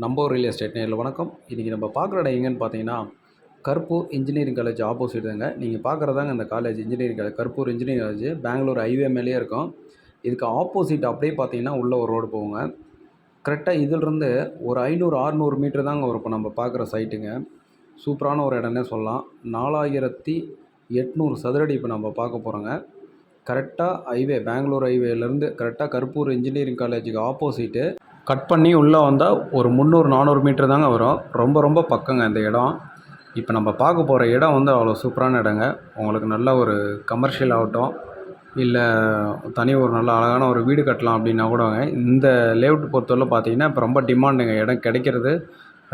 நம்ம real estate நேரில் வணக்கம். இன்றைக்கி நம்ம பார்க்குற இடம் எங்கேன்னு பார்த்தீங்கன்னா கருப்பூர் இன்ஜினியரிங் காலேஜ் ஆப்போசிட் தாங்க. நீங்கள் பார்க்குறதாங்க அந்த college engineering college Karuppur engineering college Bangalore highway மேலேயே இருக்கும். இதுக்கு ஆப்போசிட் அப்படியே பார்த்தீங்கன்னா உள்ளே ஒரு ரோடு போவோங்க கரெக்டாக இதிலிருந்து ஒரு ஐநூறு அறுநூறு மீட்டர் தாங்க வரும் இப்போ நம்ம பார்க்குற சைட்டுங்க சூப்பரான ஒரு இடம்னே சொல்லலாம். நாலாயிரத்தி எட்நூறு சதுரடி இப்போ நம்ம பார்க்க போகிறோங்க கரெக்டாக ஹைவே பெங்களூர் ஹைவேலேருந்து கரெக்டாக கருப்பூர் இன்ஜினியரிங் காலேஜுக்கு ஆப்போசிட்டு கட் பண்ணி உள்ளே வந்தால் ஒரு முந்நூறு நானூறு மீட்டர் தாங்க வரும். ரொம்ப ரொம்ப பக்கங்க இந்த இடம். இப்போ நம்ம பார்க்க போகிற இடம் வந்து அவ்வளோ சூப்பரான இடங்க. உங்களுக்கு நல்ல ஒரு கமர்ஷியல் ஆகட்டும் இல்லை தனி ஒரு நல்ல அழகான ஒரு வீடு கட்டலாம் அப்படின்னா கூடங்க இந்த லேஅவுட் பொறுத்தவரை பார்த்தீங்கன்னா இப்போ ரொம்ப டிமாண்டுங்க இடம் கிடைக்கிறது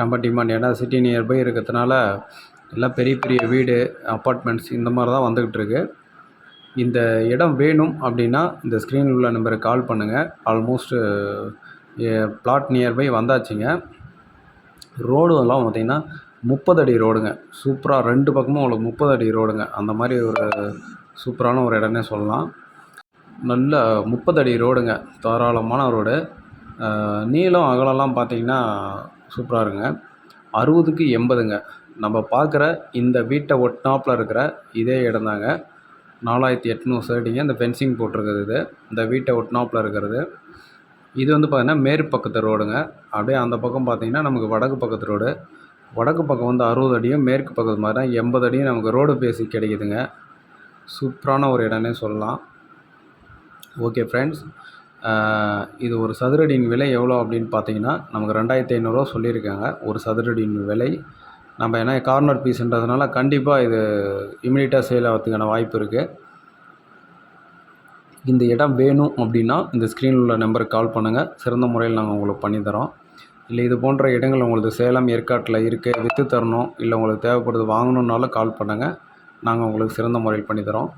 ரொம்ப டிமாண்ட் ஏன்னா சிட்டி நியர்பை இருக்கிறதுனால எல்லாம் பெரிய பெரிய வீடு அப்பார்ட்மெண்ட்ஸ் இந்த மாதிரி தான் வந்துக்கிட்டு இருக்கு. இந்த இடம் வேணும் அப்படின்னா இந்த ஸ்க்ரீனில் உள்ள நம்பருக்கு கால் பண்ணுங்கள் ஆல்மோஸ்ட்டு பிளாட் நியர்பை வந்தாச்சுங்க. ரோடுலாம் பார்த்திங்கன்னா முப்பது அடி ரோடுங்க. சூப்பராக ரெண்டு பக்கமும் உங்களுக்கு முப்பது அடி ரோடுங்க. அந்த மாதிரி ஒரு சூப்பரான ஒரு இடம்னே சொல்லலாம். நல்ல முப்பது அடி ரோடுங்க. தாராளமான ரோடு. நீளம் அகலம்லாம் பார்த்தீங்கன்னா சூப்பராக இருக்குங்க. அறுபதுக்கு எண்பதுங்க. நம்ம பார்க்குற இந்த வீட்டை ஒட்டினாப்பில் இருக்கிற இதே இடம்தாங்க. நாலாயிரத்தி எட்நூறு சைடிங்க இந்த ஃபென்சிங் போட்டிருக்குது இது. இந்த வீட்டை ஒட்டினாப்பில் இருக்கிறது. இது வந்து பார்த்திங்கன்னா மேற்கு பக்கத்து ரோடுங்க. அப்படியே அந்த பக்கம் பார்த்தீங்கன்னா நமக்கு வடக்கு பக்கத்து ரோடு. வடக்கு பக்கம் வந்து அறுபது அடியும் மேற்கு பக்கத்து மாதிரி தான் எண்பது அடியும் நமக்கு ரோடு பேசி கிடைக்குதுங்க. சூப்பரான ஒரு இடம்னே சொல்லலாம். ஓகே ஃப்ரெண்ட்ஸ் இது ஒரு சதுரடியின் விலை எவ்வளோ அப்படின்னு பார்த்தீங்கன்னா நமக்கு ரெண்டாயிரத்தி ஐநூறுரூவா சொல்லியிருக்காங்க. ஒரு சதுரடியின் விலை. நம்ம ஏன்னா கார்னர் பீஸுன்றதுனால கண்டிப்பாக இது இமீடியட்டாக சேல் ஆகிறதுக்கான வாய்ப்பு இருக்குது இந்த இடம் வேணும் அப்படின்னா இந்த ஸ்க்ரீனில் உள்ள நம்பருக்கு கால் பண்ணுங்கள் சிறந்த முறையில் நாங்கள் உங்களுக்கு பண்ணித்தரோம் இல்லை இது போன்ற இடங்கள் உங்களுக்கு சேலம் ஏற்காட்டில் இருக்குது விற்று தரணும் இல்லை உங்களுக்கு தேவைப்படுது வாங்கணுன்னாலும் கால் பண்ணுங்கள் நாங்கள் உங்களுக்கு சிறந்த முறையில் பண்ணித்தரோம்